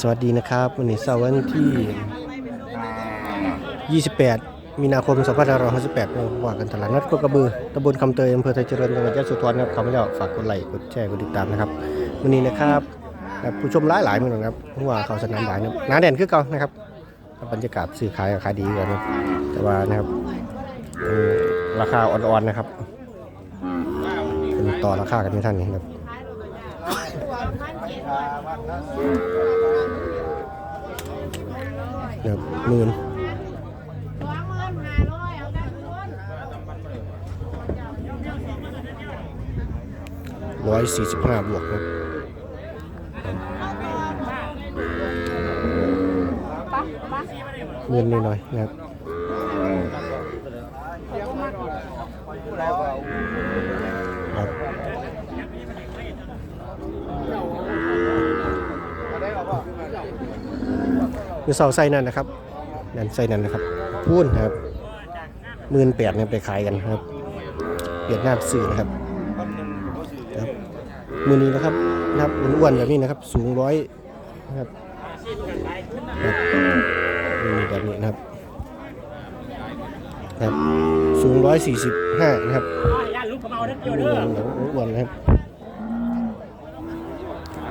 สวัสดีนะครับวันนี้เสาร์วันที่ 28 มีนาคม 2568ว่ากันตลาดนัดโคกระบือตำบลคำเตยอำเภอไทยเจริญจังหวัดยะโสธรครับขาไม่ได้ฝากกดไลค์กดแชร์กดติดตามนะครับวันนี้นะครับผู้ชมหลายหลายๆเหมือนกันครับเพราะว่าเขาสนามหลายนะครับหนาแด่นคือเก่านะครับบรรยากาศซื้อขายราคาดีกว่านะแต่ว่านะครับราคาอ่อนๆนะครับเป็นต่อราคากันไม่ทันนี่ครับ นะครับหมื่นร้อยสี่สิบห้าบวกนะครับเงินนิดหน่อยๆนะครับครับ คือเสาไส้นั่นนะครับนั่นไส้นั่นนะครับพูนนะครับหมื่นแปดเนี่ยไปขายกันครับเวียดนามสื่อนะครับครับมือนี้นะครับนะครับอ้วนๆแบบนี้นะครับ สูงร้อยนะครับครับแบบนี้นะครับครับสูงร้อยสี่สิบห้านะครับย่านลูกกระเมาเด้วนอ้วนนะครับ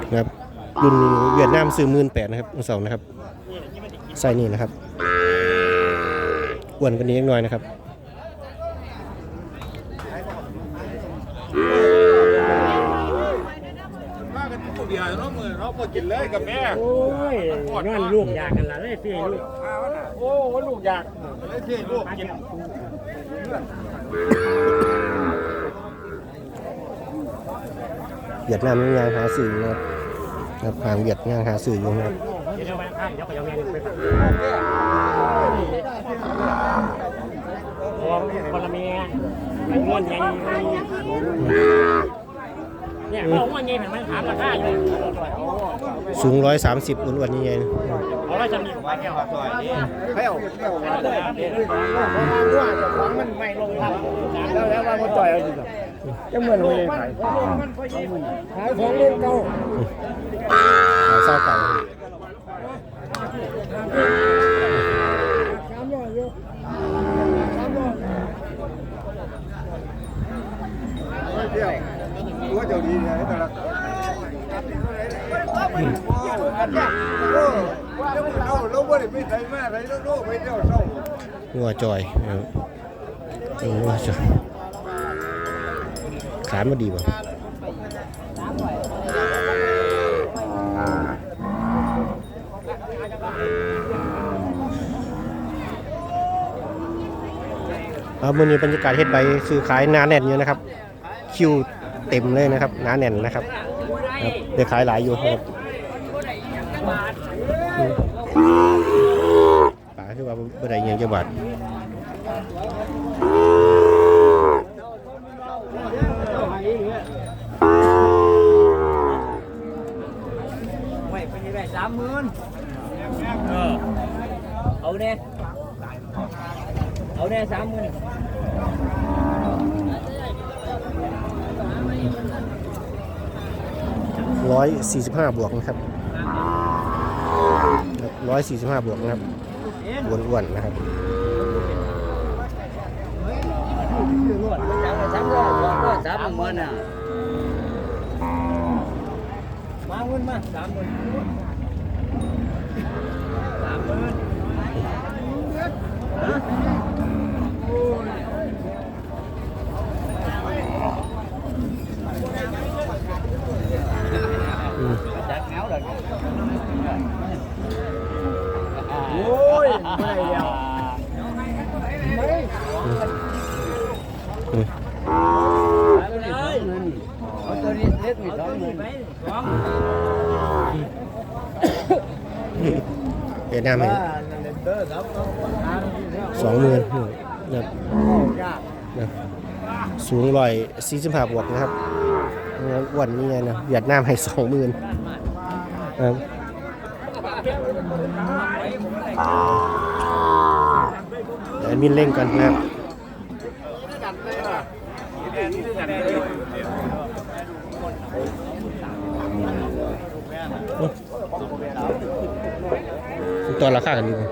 นะครับ รุ่นนี้เวียดนามซื้อหมื่นแปดนะครับมือสองนะครับไส้นี่นะครับอ้วนกันนี้เล็กน้อยนะครับมากันผู้เดียวเนาะมือเนาะบ่กินเลยกับแม่โอ้ยนั่นลูกอยากกันละเลยพี่ลูกโอ้ว่าลูกอยากเลยที่ลูกกินเวียดนามยังหาสื่ออยู่นะครับ ครับทางเวียดยังหาสื่ออยู่นะครับเดี๋ยวไปข้างเดี๋ยวไปเอาแม่ไปฝากของคนละเมียมันเงินใหญ่เนี่ยของมันใหญ่มันถามราคาอยู่สูงร้อยสามสิบอ้วนๆนี่ไงเอาไว้จะมีไปแก้วซอยนี่เฮ้ยของมันไม่ลงรับแล้วแล้วว่ามันต่อยเอาจริงจะเหมือนเลยขายขายของเล่นเก่า ขายเศร้าเก่า เดียวตัวเจ้าดีเนี่ยแต่ละเราเราไม่ได้ไปไหนมาไหนเราโลไปเที่ยวเศร้า งัวจอยนะครับงัวจอยขายมาดีป่ะ เอามื่อนี้บรรยากาศเฮ็ดใบซื้อขายหนาแน่นอยู่นะครับ คิวเต็มเลยนะครับหนาแน่นนะครับครับเดี๋ยวขายหลายอยู่ครับป่าคือว่าบ่ได้เงินจักบาทไม่เป็นยังไงสามหมื่นเอเอาเนี่ยเอาเนี่ยสามหมื่น ร้อยสี่สิบห้าบวกนะครับร้อยสี่สิบห้าบวกนะครับอ้วนๆนะครับสามามหมื่นอะมาเงินมาสามหมื่นสามหมื่น อืม จัดแนวเลย โอ้ยไม่เดียว อืม เอาตัว นี้เล็กมีสองหนเวียดนามให้สองหมื่นนะครับนะสูงร้อยสี่สิบห้าบวกนะครับอ้วนนี่ไงนะเวียดนามให้สองหมื่นครับแอดมินเร่งกันนะครับ ตัวราคากันดีไหม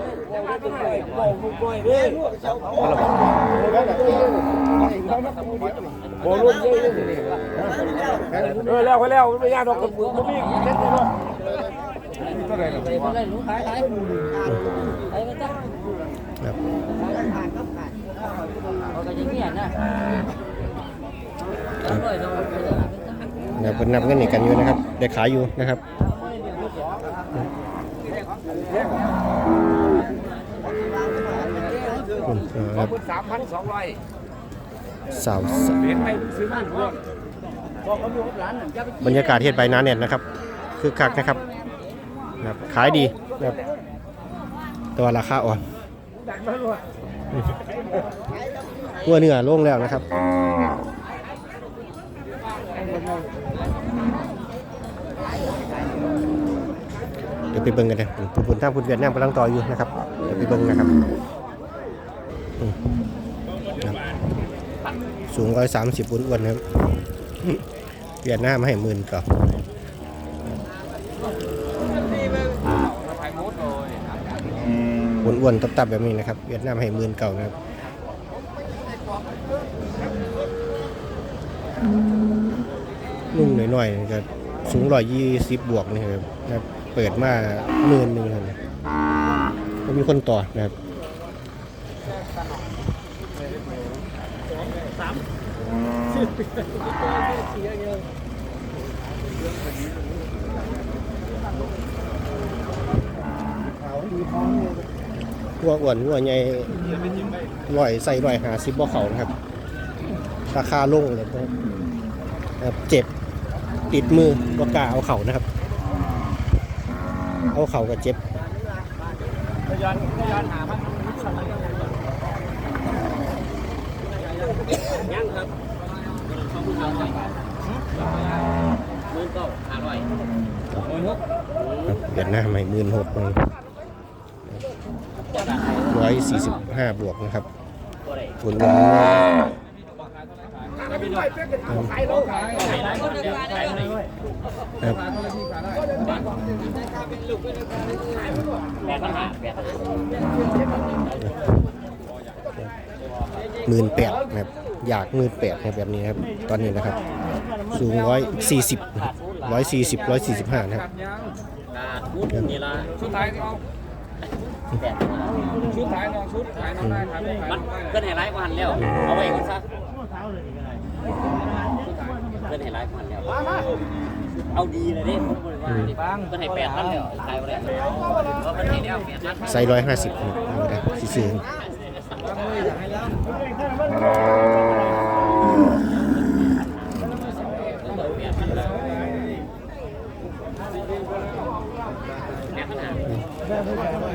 โอ้ลูกเออแล้วไปแล้วไม่ยากดอกมันมีเล่นได้ด้วยเท่าไหร่ล่ะไปมเลยหนูขายขายไปมาจ้ะครับเขาก็ยังเงียบนะด้วยเราไปเลยเดี๋ยวเป็นนับเงินนี่กันอยู่นะครับ ได้ขายอยู่นะครับ อืมเออครับสามพันสองร้อยสาวเห็นไหมซื้อมันด้วยบอกเขาอยู่กับร้านน่ะจะไปบรรยากาศเฮ็ดใบหนาเน็ตนะครับ คือคักนะครับนะครับ ขายดีนะครับแตัวาราคาอ่อนดังมากเลยหัวเนื้อโล่งแล้วนะครับเดี๋ยวไปเบิ่งกันเลยผู้ผลทางพุนเวียดนามกำลังต่ออยู่นะครับเดี๋ยวไปเบิ่งนะครับอืมครับสูงร้อยสามสิบอ้วนๆนะครับเวียดนามให้หมื่นก่อนอ้วนๆตับๆแบบนี้นะครับ เวียดนามให้หมื่นเก่านะครับนุ่งหน่อยๆก็สูงร้อยยี่สิบบวกนี่ครับนะครับ เปิดมาหมื่นหนึ่งครับก็มีคนต่อนะครับหัวอ้วนหัวใหญ่ร้อยใส่ร้อยหาสิบบ่เขานะครับ ราคาลงเลยนะครับเจ็บติดมือบ่กล้าเอาเขานะครับ เอาเข่าก็เจ็บย้อนย้อนหามันยังครับมือก็อร่อยมือหกเดือนหน้าใหม่หมื่นหกร้อยสี่สิบห้าบวกนะครับก็ได้ฝนวันนี้ขายเราขายขายร้านก็ได้ขายเลย ครับแปดพันห้าแปดพันห้าหมื่นแปดนะครับอยากหมื่นแปดนะครับแบบนี้นะครับ ตอนนี้นะครับ สูงร้อยสี่สิบร้อยสี่สิบร้อยสี่สิบห้านะครับอ่าพูดนี่ละชุดท้ายเอาแปดพันห้าชุดท้ายน้องชุดท้ายน้องได้ครับมันเกินให้ร้ายกว่าหันแล้ว เอาไว้ก่อนซะ เป็นให้ร้ายพันแล้วเอาดีเลยดิผมบอกว่าดิบ้างเป็นให้แปดพันแล้วขายไปแล้วเพราะมันให้แล้วแปดพันไซส์ร้อยห้าสิบครับเอาได้ซื้อปดพัน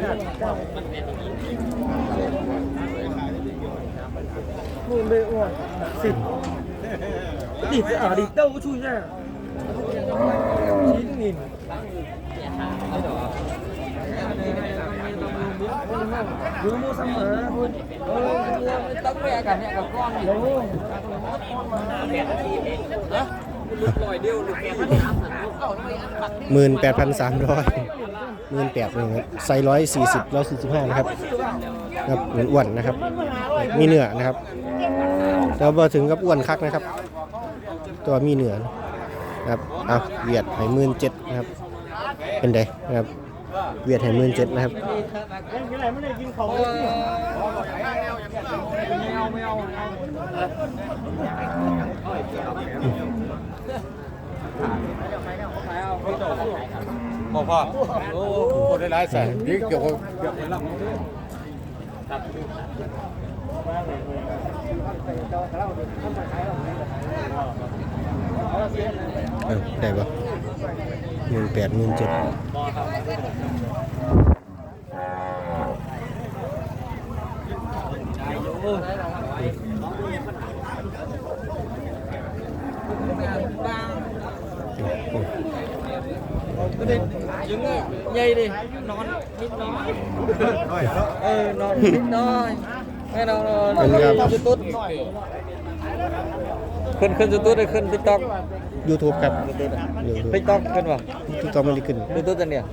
ห้า นู่นเลยอ้วนสิบ ดิอะดิเต้าช่วยแน่ชิ้นนินดูมูสมอเออต้องไปกันเนี่ยกับก้อนนี่โอ้หมื่นแปดพันสามร้อยหมื่นแปดนึงครับไซร้อยสี่สิบร้อยสี่สิบห้านะครับครับเหมือนอ้วนนะครับ มีเนื้อนะครับแล้วพอถึงกับอ้วนคักนะครับ ตัวมีเหนือนะครับเอาเวียดให้หมื่นเจ็ดนะครับ เป็นไดนะครับ เวียดให้หมื่นเจ็ดนะครับพ่อพ่อโอ้โหได้หลายแสนนี่เกี่ยวกับเออได้ปะหมื่นแปดหมื่นเจ็ดยังใหญ่ดินอนนิดน้อยเออนอนนิดน้อยไม่นอนนอนเป็นครับจุดตุ๊ด ขึ้นขึ้นจุดตุ๊ดขึ้นติ๊กต็อกยูทูบครับติ๊กต็อกขึ้นป่ะที่ต้องไม่ได้ขึ้นจุดตุ๊ดอันเนี้ย